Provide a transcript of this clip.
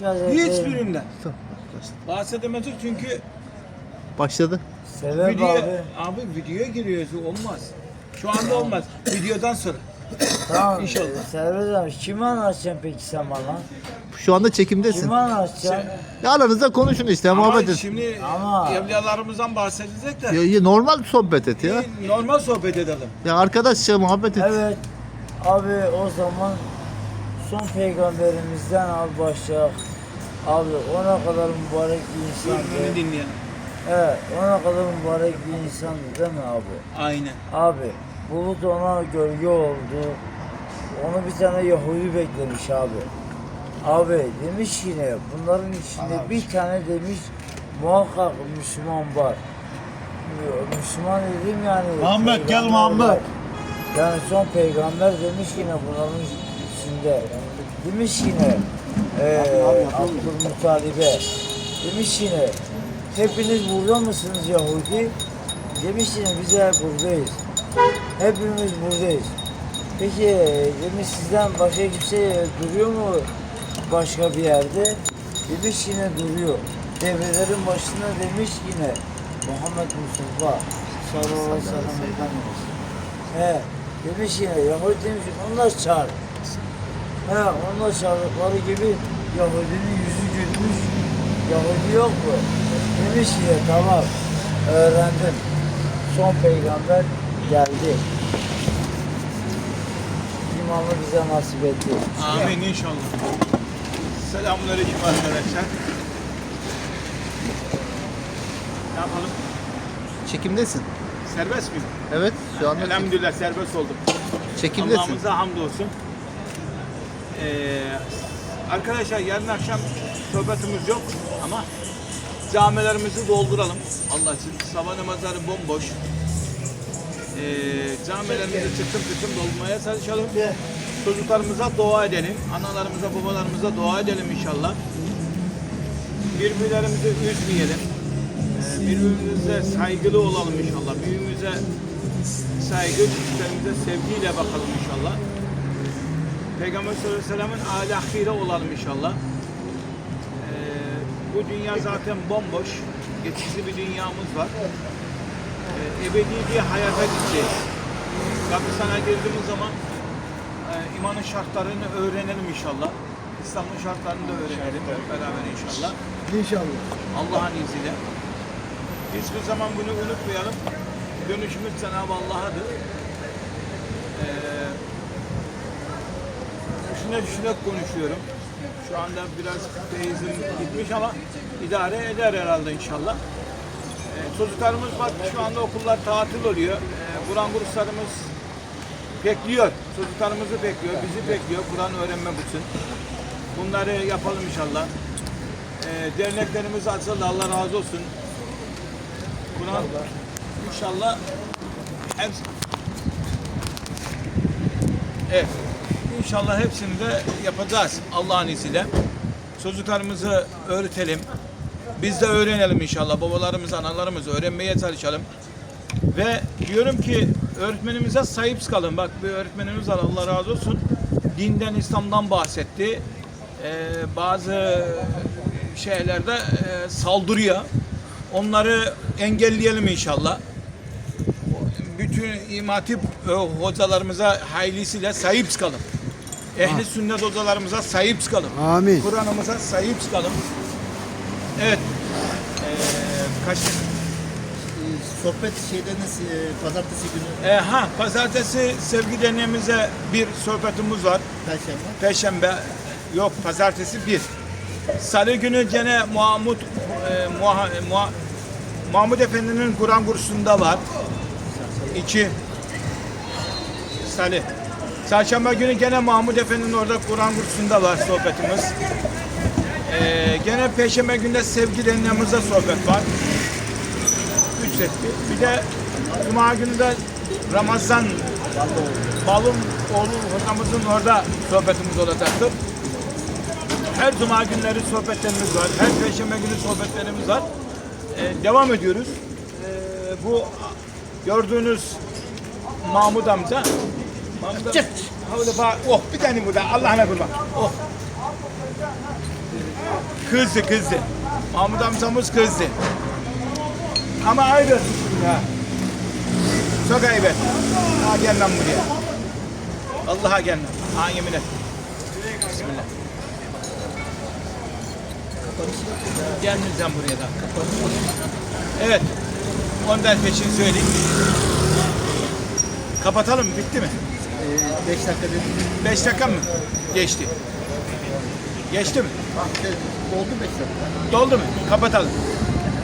Hiçbirinden. Bahsedemezdik çünkü Başladı. Sebep video, abi. abi. videoya giriyoruz olmaz. Şu anda olmaz. Videodan sonra. Tamam. İnşallah. Servet abi kimi anlatacaksın peki sen bana? Şu anda çekimdesin. Kimi anlatacaksın? Ya aranızda konuşun işte Ama muhabbet et. şimdi Ama- evliyalarımızdan bahsedecek de Ya, ya normal sohbet et ya. normal sohbet edelim. Ya arkadaşça muhabbet et. Evet. Abi o zaman son peygamberimizden abi başlayalım. Abi ona kadar mübarek bir insandı. beni dinleyelim. Evet ona kadar mübarek bir insandı değil mi abi? Aynen. Abi bulut ona gölge oldu. Onu bir tane Yahudi beklemiş abi. Abi demiş yine bunların içinde bir tane demiş muhakkak Müslüman var. Müslüman dedim yani. Muhammed, gel Muhammed. Yani son peygamber demiş yine bunların içinde. Demiş yine eee Abdülmuttalib'e. Demiş yine hepiniz burada mısınız Yahudi? Demiş yine biz de buradayız. Hepimiz buradayız. Peki demiş sizden başka kimse duruyor mu başka bir yerde? Demiş yine duruyor. Devrelerin başında demiş yine Muhammed Mustafa sallallahu aleyhi ve sellem. He, demiş yine Yahudi demiş onlar çağır. He, onlar çağırdıkları gibi Yahudinin yüzü gülmüş. Yahudi yok mu? Demiş yine tamam öğrendim. Son peygamber geldi. İmamı bize nasip etti. Amin inşallah. Selamünaleyküm arkadaşlar. Ne yapalım? Çekimdesin. Serbest miyim? Evet şu anda Elhamdülillah serbest oldum. çekimdesin. Allah'ımıza hamdolsun. Ee, arkadaşlar yarın akşam sohbetimiz yok ama camilerimizi dolduralım. Allah için sabah namazları bomboş. Ee, camilerimizi tıktım tıktım doldurmaya çalışalım. Çocuklarımıza dua edelim. Analarımıza, babalarımıza dua edelim inşallah. Birbirlerimizi üzmeyelim. Ee, birbirimize saygılı olalım inşallah. Büyüğümüze saygı, küçüklerimize sevgiyle bakalım inşallah. Peygamber sallallahu aleyhi ve sellem'in ahlakıyla olalım inşallah. Ee, bu dünya zaten bomboş, geçici bir dünyamız var. Ee, ebedi bir hayata gideceğiz. Kabristana girdiğimiz zaman e, imanın şartlarını öğrenelim inşallah. İslam'ın şartlarını da öğrenelim hep beraber inşallah. İnşallah. Allah'ın izniyle. Hiçbir zaman bunu unutmayalım. Dönüşümüz Cenab-ı Allah'adır. Ee, düşüne düşüne konuşuyorum. Şu anda biraz teyzim gitmiş ama idare eder herhalde inşallah. Ee, çocuklarımız bak şu anda okullar tatil oluyor. Ee, Kur'an kurslarımız bekliyor. Çocuklarımızı bekliyor, bizi bekliyor Kur'an öğrenmek için. Bunları yapalım inşallah. Ee, derneklerimiz açıldı. Allah razı olsun. Kur'an inşallah hepsi, evet, inşallah hepsini de yapacağız Allah'ın izniyle. Çocuklarımızı öğretelim. Biz de öğrenelim inşallah. Babalarımız, analarımız öğrenmeye çalışalım. Ve diyorum ki öğretmenimize sahip çıkalım. Bak bir öğretmenimiz var Allah razı olsun. Dinden, İslam'dan bahsetti. Ee, bazı şeylerde e, saldırıyor. Onları engelleyelim inşallah. Bütün imatip e, hocalarımıza hayırlısıyla sahip çıkalım. Ehli sünnet hocalarımıza sahip çıkalım. Amin. Kur'an'ımıza sahip çıkalım. Evet. Ee, kaç Sohbet şeyleriniz pazartesi günü Ee, ha, pazartesi sevgi deneyimize bir sohbetimiz var. Perşembe. Perşembe yok pazartesi bir. Salı günü gene Muhammed e, Muha, Muha, Mahmud Efendi'nin Kur'an kursunda var. İki. Salı. Çarşamba günü gene Mahmud Efendi'nin orada Kur'an kursunda var sohbetimiz. Ee, gene Perşembe günde sevgi deneyimizde sohbet var. Üç setli. Bir de Cuma günü de Ramazan Balım oğlu hocamızın orada sohbetimiz olacaktır. Her cuma günleri sohbetlerimiz var. Her perşembe günü sohbetlerimiz var. Ee, devam ediyoruz. Ee, bu gördüğünüz Mahmud amca Ba- Oh bir tane burada Allah'ına kurban. Oh. Kızdı kızdı. Mahmut amcamız kızdı. Ama ayrı. Ya. Çok ayıp. Ha gel lan buraya. Allah'a gel lan. Ha yemin et. Bismillah. Gel sen buraya da. Evet. Ondan peşin söyleyeyim. Kapatalım? Bitti mi? 5 dakika dedim. 5 dakika mı? Geçti. Geçti mi? Ah, de- oldu 5 dakika. Doldu mu? Kapatalım.